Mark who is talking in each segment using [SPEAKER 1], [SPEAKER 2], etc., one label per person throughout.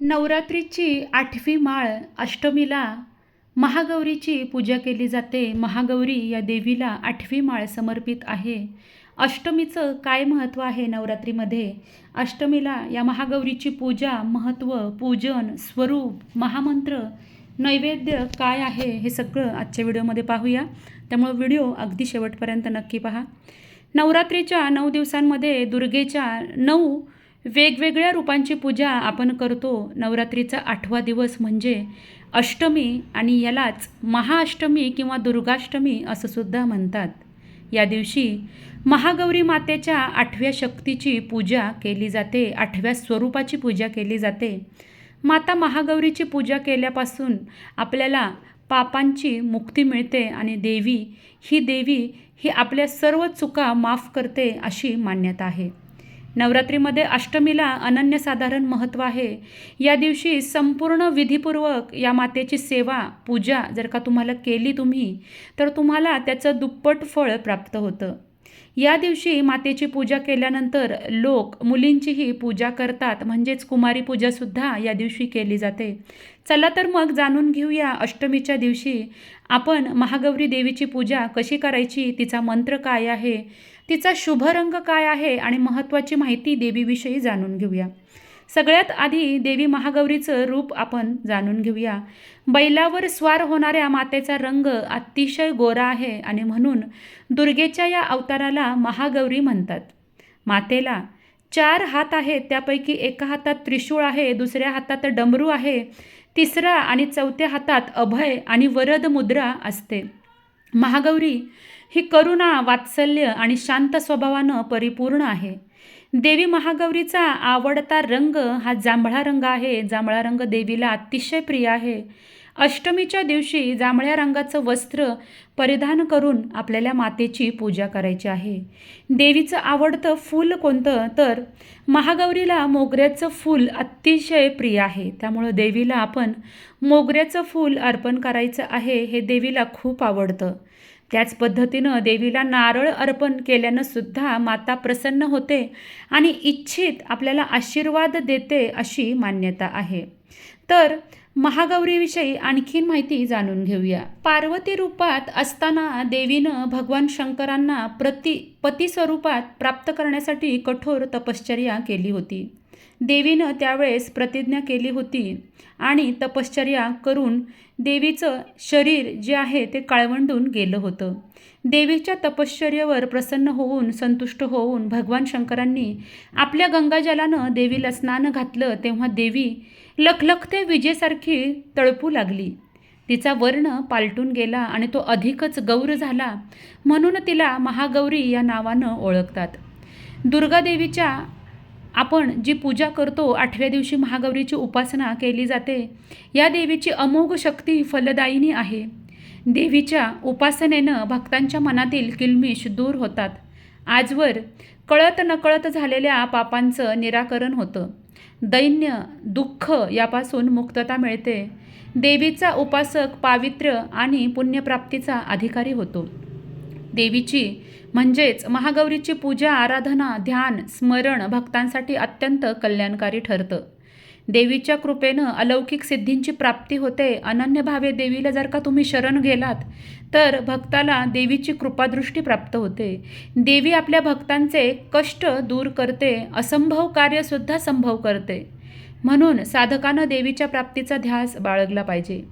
[SPEAKER 1] नवरात्रीची आठवी माळ अष्टमीला महागौरीची पूजा केली जाते. महागौरी या देवीला आठवी माळ समर्पित आहे. अष्टमीचं काय महत्त्व आहे नवरात्रीमध्ये? अष्टमीला या महागौरीची पूजा महत्त्व पूजन स्वरूप महामंत्र नैवेद्य काय आहे हे सगळं आजच्या व्हिडिओमध्ये पाहूया. त्यामुळे व्हिडिओ अगदी शेवटपर्यंत नक्की पहा. नवरात्रीच्या नऊ दिवसांमध्ये दुर्गेच्या नऊ वेगवेगळ्या रूपांची पूजा आपण करतो. नवरात्रीचा आठवा दिवस म्हणजे अष्टमी आणि यालाच महाअष्टमी किंवा दुर्गाष्टमी असं सुद्धा म्हणतात. या दिवशी महागौरी मातेच्या आठव्या शक्तीची पूजा केली जाते. आठव्या स्वरूपाची पूजा केली जाते. माता महागौरीची पूजा केल्यापासून आपल्याला पापांची मुक्ती मिळते आणि देवी ही देवी ही आपल्या सर्व चुका माफ करते अशी मान्यता आहे. नवरात्रीमध्ये अष्टमीला अनन्यसाधारण महत्त्व आहे. या दिवशी संपूर्ण विधीपूर्वक या मातेची सेवा पूजा जर का तुम्हाला केली तुम्ही तर तुम्हाला त्याचं दुप्पट फळ प्राप्त होतं. या दिवशी मातेची पूजा केल्यानंतर लोक मुलींचीही पूजा करतात म्हणजेच कुमारी पूजासुद्धा या दिवशी केली जाते. चला तर मग जाणून घेऊया अष्टमीच्या दिवशी आपण महागौरी देवीची पूजा कशी करायची तिचा मंत्र काय आहे तिचा शुभ रंग काय आहे आणि महत्त्वाची माहिती देवीविषयी जाणून घेऊया. सगळ्यात आधी देवी महागौरीचं रूप आपण जाणून घेऊया. बैलावर स्वार होणाऱ्या मातेचा रंग अतिशय गोरा आहे आणि म्हणून दुर्गेच्या या अवताराला महागौरी म्हणतात. मातेला चार हात आहेत त्यापैकी एका हातात त्रिशूळ आहे दुसऱ्या हातात डमरू आहे तिसरा आणि चौथ्या हातात अभय आणि वरद मुद्रा असते. महागौरी ही करुणा वात्सल्य आणि शांत स्वभावानं परिपूर्ण आहे. देवी महागौरीचा आवडता रंग हा जांभळा रंग आहे. जांभळा रंग देवीला अतिशय प्रिय आहे. अष्टमीच्या दिवशी जांभळ्या रंगाचं वस्त्र परिधान करून आपल्याला मातेची पूजा करायची आहे. देवीचं आवडतं फूल कोणतं? तर महागौरीला मोगऱ्याचं फूल अतिशय प्रिय आहे. त्यामुळं देवीला आपण मोगऱ्याचं फूल अर्पण करायचं आहे हे देवीला खूप आवडतं. त्याच पद्धतीनं देवीला नारळ अर्पण केल्यानं सुद्धा माता प्रसन्न होते आणि इच्छित आपल्याला आशीर्वाद देते अशी मान्यता आहे. तर महागौरीविषयी आणखीन माहिती जाणून घेऊया. पार्वती रूपात असताना देवीनं भगवान शंकरांना प्रति पती स्वरूपात प्राप्त करण्यासाठी कठोर तपश्चर्या केली होती. देवीनं त्यावेळेस प्रतिज्ञा केली होती आणि तपश्चर्या करून देवीचं शरीर जे आहे ते काळवंडून गेलं होतं. देवीच्या तपश्चर्यावर प्रसन्न होऊन संतुष्ट होऊन भगवान शंकरांनी आपल्या गंगाजलानं देवीला स्नान घातलं तेव्हा देवी लखलखते विजेसारखी तळपू लागली. तिचा वर्ण पालटून गेला आणि तो अधिकच गौर झाला म्हणून तिला महागौरी या नावानं ओळखतात. दुर्गादेवीच्या आपण जी पूजा करतो आठव्या दिवशी महागौरीची उपासना केली जाते या देवीची अमोघ शक्ती फलदायिनी आहे. देवीच्या उपासनेनं भक्तांच्या मनातील किलमिश दूर होतात. आजवर कळत नकळत झालेल्या पापांचं निराकरण होतं. दैन्य दुःख यापासून मुक्तता मिळते. देवीचा उपासक पावित्र्य आणि पुण्यप्राप्तीचा अधिकारी होतो. देवीची. म्हणजेच महागौरीची पूजा आराधना ध्यान स्मरण भक्तांसाठी अत्यंत कल्याणकारी ठरतं. देवीच्या कृपेनं अलौकिक सिद्धींची प्राप्ती होते. अनन्य भावे देवीला जर का तुम्ही शरण गेलात तर भक्ताला देवीची कृपादृष्टी प्राप्त होते. देवी आपल्या भक्तांचे कष्ट दूर करते असंभव कार्यसुद्धा संभव करते. म्हणून साधकानं देवीच्या प्राप्तीचा ध्यास बाळगला पाहिजे.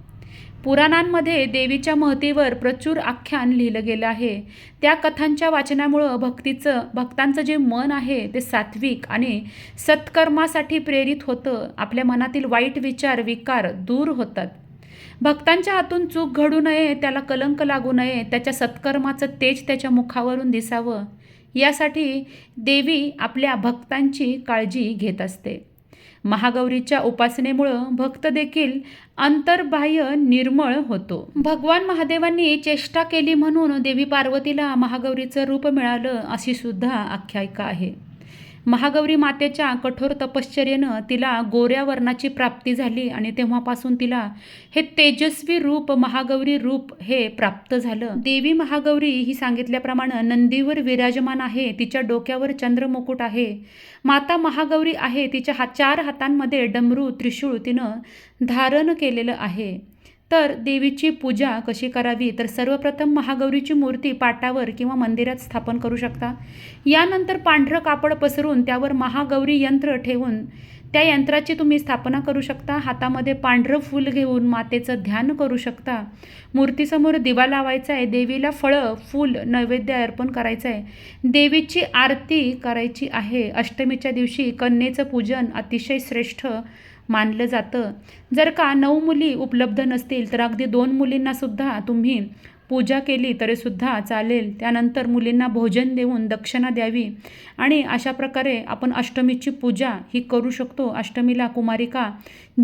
[SPEAKER 1] पुराणांमध्ये देवीच्या महतीवर प्रचूर आख्यान लिहिलं गेलं आहे. त्या कथांच्या वाचनामुळं भक्तीचं भक्तांचं जे मन आहे ते सात्विक आणि सत्कर्मासाठी प्रेरित होतं. आपल्या मनातील वाईट विचार विकार दूर होतात. भक्तांच्या हातून चूक घडू नये त्याला कलंक लागू नये त्याच्या सत्कर्माचं तेज त्याच्या मुखावरून दिसावं. यासाठी देवी आपल्या भक्तांची काळजी घेत असते. महागौरीच्या उपासनेमुळं भक्त देखील अंतर्बाह्य निर्मळ होतो. भगवान महादेवांनी चेष्टा केली म्हणून देवी पार्वतीला महागौरीचं रूप मिळालं अशी सुद्धा आख्यायिका आहे. महागौरी मातेच्या कठोर तपश्चर्येनं तिला गोऱ्या वर्णाची प्राप्ती झाली आणि तेव्हापासून तिला हे तेजस्वी रूप महागौरी रूप हे प्राप्त झालं. देवी महागौरी ही सांगितल्याप्रमाणे नंदीवर विराजमान आहे तिच्या डोक्यावर चंद्रमुकुट आहे. माता महागौरी आहे तिच्या हा चार हातांमध्ये डमरू त्रिशूळ तिनं धारण केलेलं आहे. तर देवीची पूजा कशी करावी? तर सर्वप्रथम महागौरीची मूर्ती पाटावर किंवा मंदिरात स्थापन करू शकता. यानंतर पांढरं कापड पसरून त्यावर महागौरी यंत्र ठेवून त्या यंत्राची तुम्ही स्थापना करू शकता. हातामध्ये पांढरं फूल घेऊन मातेचं ध्यान करू शकता. मूर्तीसमोर दिवा लावायचा आहे देवीला फळं फूल नैवेद्य अर्पण करायचं आहे देवीची आरती करायची आहे. अष्टमीच्या दिवशी कन्येचं पूजन अतिशय श्रेष्ठ मानलं जातं. जर का नऊ मुली उपलब्ध नसतील तर अगदी दोन मुलींनासुद्धा तुम्ही पूजा केली तरीसुद्धा चालेल. त्यानंतर मुलींना भोजन देऊन दक्षिणा द्यावी. आणि अशा प्रकारे आपण अष्टमीची पूजा ही करू शकतो. अष्टमीला कुमारिका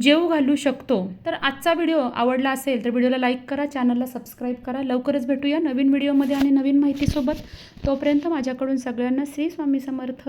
[SPEAKER 1] जेव घालू शकतो. तर आजचा व्हिडिओ आवडला असेल तर व्हिडिओला लाईक करा चॅनलला सबस्क्राईब करा. लवकरच भेटूया नवीन व्हिडिओमध्ये आणि नवीन माहितीसोबत. तोपर्यंत माझ्याकडून सगळ्यांना श्री स्वामी समर्थ.